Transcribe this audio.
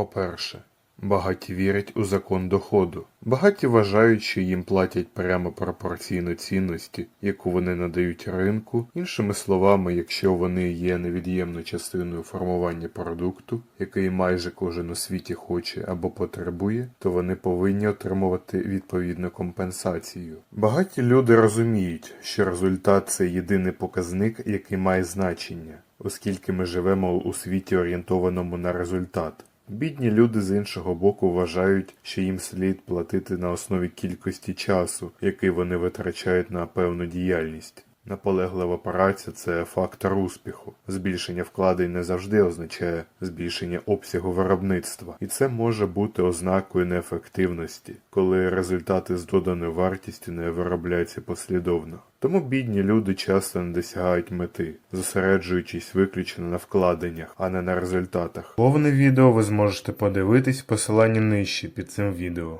По-перше, багаті вірять у закон доходу. Багаті вважають, що їм платять прямо пропорційно цінності, яку вони надають ринку. Іншими словами, якщо вони є невід'ємною частиною формування продукту, який майже кожен у світі хоче або потребує, то вони повинні отримувати відповідну компенсацію. Багаті люди розуміють, що результат це єдиний показник, який має значення, оскільки ми живемо у світі орієнтованому на результат. Бідні люди з іншого боку вважають, що їм слід платити на основі кількості часу, який вони витрачають на певну діяльність. Наполеглива праця це фактор успіху. Збільшення вкладень не завжди означає збільшення обсягу виробництва, і це може бути ознакою неефективності, коли результати з доданою вартістю не виробляються послідовно. Тому бідні люди часто не досягають мети, зосереджуючись виключно на вкладеннях, а не на результатах. Повне відео ви зможете подивитись в посиланні нижче під цим відео.